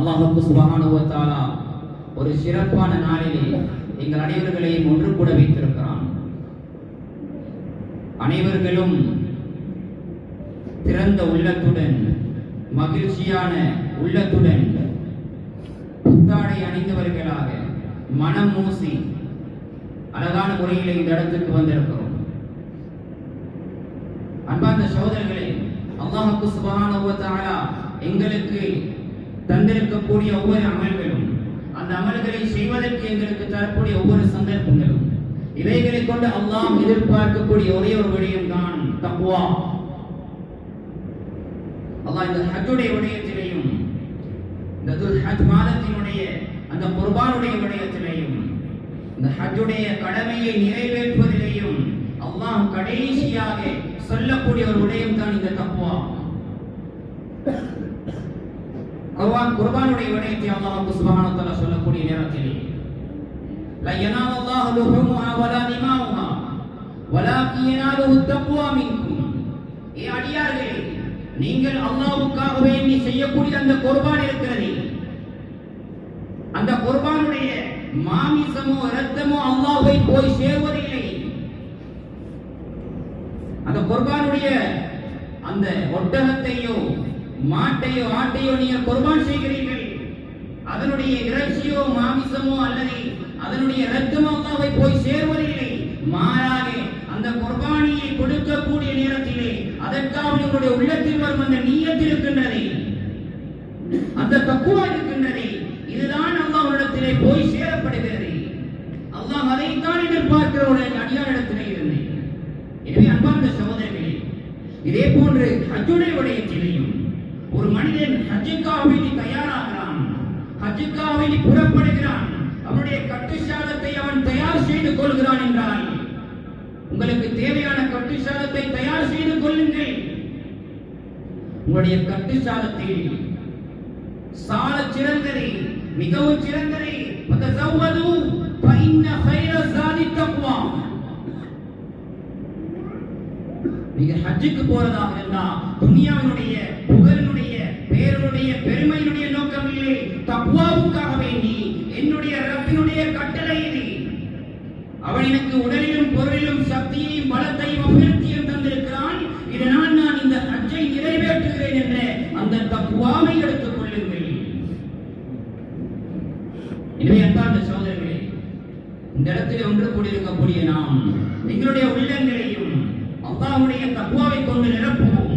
அல்லாஹுக்கு சுபஹானுவத்தாலா ஒரு சிறப்பான நாளிலே எங்கள் அனைவர்களையும் ஒன்று கூட வைத்திருக்கிறான். அனைவர்களும் திறந்த உள்ளத்துடன் மகிழ்ச்சியான உள்ளத்துடன் புத்தாடை அணிந்தவர்களாக மனம் மூசி அழகான முறையில் இந்த இடத்துக்கு வந்திருக்கிறோம். அன்பார்ந்த சகோதரர்களே அல்லாஹுக்கு சுபஹானஹு எங்களுக்கு தந்திருக்கக்கூடிய ஒவ்வொரு அமல்களும் அந்த அமல்களை செய்வதற்கு எங்களுக்கு தரக்கூடிய ஒவ்வொரு சந்தர்ப்பங்களும். இவைகளை கொண்டு அல்லாம் எதிர்பார்க்கக்கூடிய ஒரே ஒரு விடயம் தான் தக்வா. அல்லாஹ் இந்த ஹஜ்ஜுடைய விடயத்திலையும் இந்த துல் ஹஜ் மாதத்தினுடைய அந்த குர்பானுடைய விடயத்திலையும் இந்த ஹஜ்ஜுடைய கடமையை நிறைவேற்றுவதிலேயும் அல்லாஹ் கடைசியாக சொல்லக்கூடிய ஒரு விடயம் தான் இந்த தக்குவா குர்பான் குர்பானுடைய விடயத்தை அல்லாஹ் சுப்ஹானஹு வ தஆலா சொல்லக்கூடிய நேரத்தில் لا ينال الله لحومها ولا دماؤها ولكن يناله التقوى منكم ஏ அடியார்களே நீங்கள் அல்லாஹ்வுக்காக வேண்டி செய்யக்கூடிய அந்த குர்பான் இருக்கிறதே அந்த குர்பானுடைய மாமிசமோ இரத்தமோ அல்லாஹ்வை போய் சேர்வதில்லை அந்த குர்பானுடைய அந்த ஒட்டகத்தையோ மாட்டையோ ஆட்டையோ நீங்கள் குர்பான் செய்கிறீர்கள். அதனுடைய இறைச்சியோ மாமிசமோ அல்லது அதனுடைய ரத்தமோ அல்லாஹ்வை போய் சேர்வதில்லை. மாறாக அந்த குர்பானியை கொடுக்கக்கூடிய நேரத்திலே அதற்காக உங்களுடைய உள்ளத்தில் வரும் அந்த நீயத்தில் இருக்கின்றதே. அந்த தக்குவா இருக்கின்றதே. இதுதான் அல்லாஹ்விடத்திலே போய் சேரப்படுகிறது. அல்லாஹ் அதைத்தான் எதிர்பார்க்கிற ஒரு அடியாரிடத்திலே இருந்தேன். எனவே அன்பார்ந்த சகோதரர்களே இதே போன்று ஹஜ்ஜுடைய விடயத்திலேயும் ஒரு மனிதன் ஹஜ்ஜுக்காக வேண்டி தயாராகிறான் ஹஜ்ஜுக்காக வேண்டி புறப்படுகிறான். அவனுடைய கட்டுச்சாலத்தை அவன் தயார் செய்து கொள்கிறான் என்றால் உங்களுக்கு தேவையான கட்டுச்சாலத்தை தயார் செய்து கொள்ளுங்கள். உங்களுடைய கட்டுச்சாலத்தில் சால சிறந்ததை மிகவும் சிறந்ததை. வதஸவ்வது ஃபஇன்ன கைர ஸாதி தக்வா நீங்க ஹஜ்ஜுக்கு போறதாக இருந்தா துனியாவினுடைய புகழினுடைய பேருடைய பெருமையினுடைய நோக்கம் இல்லை. தப்புவாவுக்காக வேண்டி என்னுடைய ரப்பினுடைய கட்டளை இது அவன் எனக்கு உடலிலும் பொருளிலும் சக்தியையும் பலத்தையும் அபிவிருத்தியும் தந்திருக்கிறான். இதனால் நான் இந்த ஹஜ்ஜை நிறைவேற்றுகிறேன் என்ற அந்த தப்புவாவை எடுத்துக் கொள்ளுங்கள். எனவே அன்பார்ந்த சகோதரர்களே இந்த இடத்தில் ஒன்று கூடியிருக்கக்கூடிய நாம் எங்களுடைய உள்ளங்களையும் அல்லாவுடைய தக்குவாவை கொண்டு நிரப்புவோம்.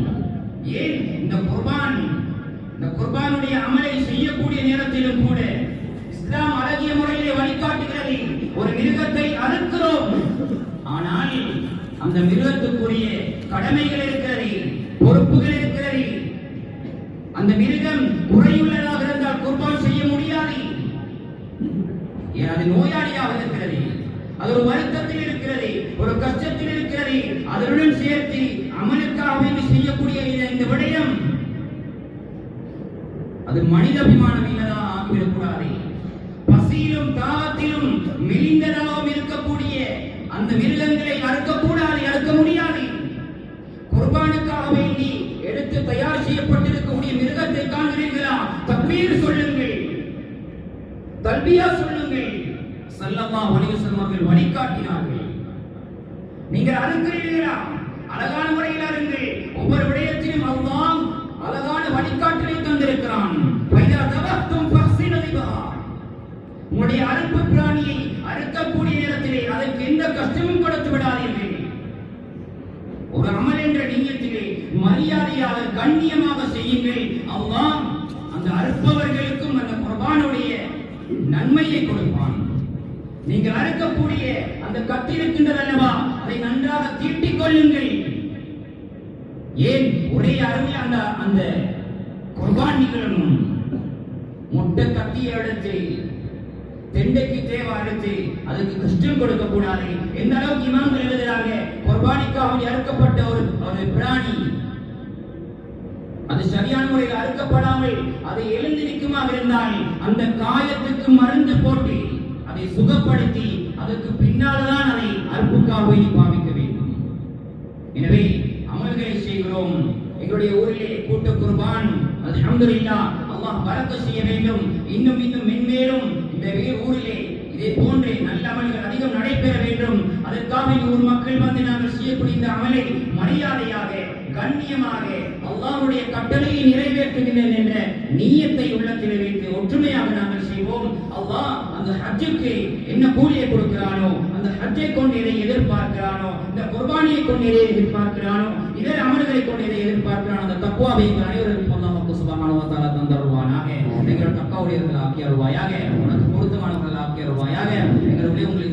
ஏன்? இந்த குர்பான் இந்த குர்பானுடைய அமலை செய்யக்கூடிய நேரத்திலும் கூட இஸ்லாம் அழகிய முறையிலே வழிகாட்டுகிறது. ஒரு மிருகத்தை அறுக்கிறோம். ஆனால் அந்த மிருகத்துக்குரிய கடமைகள் இருக்கிறது பொறுப்புகள் இருக்கிறது. அந்த மிருகம் குறையுள்ளதாக இருந்தால் குர்பான் செய்ய முடியாது. அது நோயாளியாக இருக்கிறது. அது ஒரு வருத்தத்தில் இருக்கிறது. ஒரு கஷ்டத்தில் இருக்கிறது அதனுடன் சேர்த்து அமலுக்காக வேண்டி செய்யக்கூடிய இந்த- இந்த விடயம் அது மனித அபிமானம் இல்லதா ஆகிவிடக்கூடாது. பசியிலும் தாகத்திலும் மெலிந்ததாகவும் இருக்கக்கூடிய அந்த மிருகங்களை அறுக்கக்கூடாது அறுக்க முடியாது. குர்பானுக்காக வேண்டி எடுத்து தயார் செய்யப்பட்டிருக்கக்கூடிய மிருகத்தை காண்கிறீர்களா? தக்பீர் சொல்லுங்கள். தல்பியா சொல்லுங்கள். சல்லம்மா வணிக வஸல்லம் வழிகாட்டினார்கள். நீங்கள் அறுக்கிறீர்களா அழகான முறையில் அருங்கள் ஒவ்வொரு விடயத்திலும் அல்லாம் அழகான வழிகாட்டலை தந்திருக்கிறான். உங்களுடைய அறுப்பு பிராணியை அறுக்கக்கூடிய நேரத்திலே அதற்கு எந்த கஷ்டமும் கொடுத்து விடாதீர்கள். ஒரு அமல் என்ற நீயத்திலே மரியாதையாக கண்ணியமாக செய்யுங்கள். அல்லாஹ் அந்த அறுப்பவர்களுக்கும் அந்த குர்பானுடைய நன்மையை கொடுப்பான். நீங்கள் அறுக்கக்கூடிய அந்த கத்தி இருக்கின்றது அல்லவா அதை நன்றாக தீட்டிக் கொள்ளுங்கள். ஏன் ஒரே அளவில் அந்த அந்த குர்பான் நிகழணும்? முட்டை கத்தியை எடுத்து தெண்டைக்கு தேவை எடுத்து அதுக்கு கஷ்டம் கொடுக்க கூடாது எந்த அளவுக்கு இமாம்கள் எழுதுறாங்க? குர்பானிக்காக அறுக்கப்பட்ட ஒரு ஒரு பிராணி. அது சரியான முறையில் அறுக்கப்படாமல் அதை எழுந்து நிற்குமாக இருந்தால் அந்த காயத்துக்கு மருந்து போட்டு அதை சுகப்படுத்தி அதற்கு பின்னால்தான் அதை அற்புக்காவை பாவிக்க வேண்டும். எனவே அமல்களை செய்கிறோம். எங்களுடைய ஊரிலே கூட்ட குர்பான். அல்ஹம்துலில்லாஹ். அல்லாஹ் பரக்க செய்ய வேண்டும். இன்னும் இன்னும் மென்மேலும் இந்த ஊரிலே இதே போன்றே நல்ல அமல்கள் அதிகம் நடைபெற வேண்டும். அதற்காக ஊர் மக்கள் வந்து நாங்கள் செய்யக்கூடிய இந்த அமலை மரியாதையாக கண்ணியமாக அல்லாவுடைய கட்டளையை நிறைவேற்றுகிறேன் என்ற நீயத்தை உள்ளத்தில் வைத்து ஒற்றுமையாக நாங்கள் செய்வோம். அல்லாஹ் அந்த ஹஜ்ஜுக்கு என்ன கூலியை கொடுக்கிறானோ அந்த ஹஜ்ஜை கொண்டு இதை எதிர்பார்க்கிறானோ இந்த குர்பானியை கொண்டு இதை எதிர்பார்க்கிறானோ இதர அமல்களை கொண்டு இதை எதிர்பார்க்கிறானோ அந்த தக்குவாவை எங்கள் அனைவருக்கும் அல்லாஹ் அல்லாஹ் சுபஹானஹு வ தஆலா தந்தருவானாக எங்களுக்கு தக்கவுடையவர்கள் ஆக்கியருவாயாக. உனக்கு பொருத்தமானவர்கள் ஆக்கியருவாயாக. எங்களுடைய உங்களுக்கு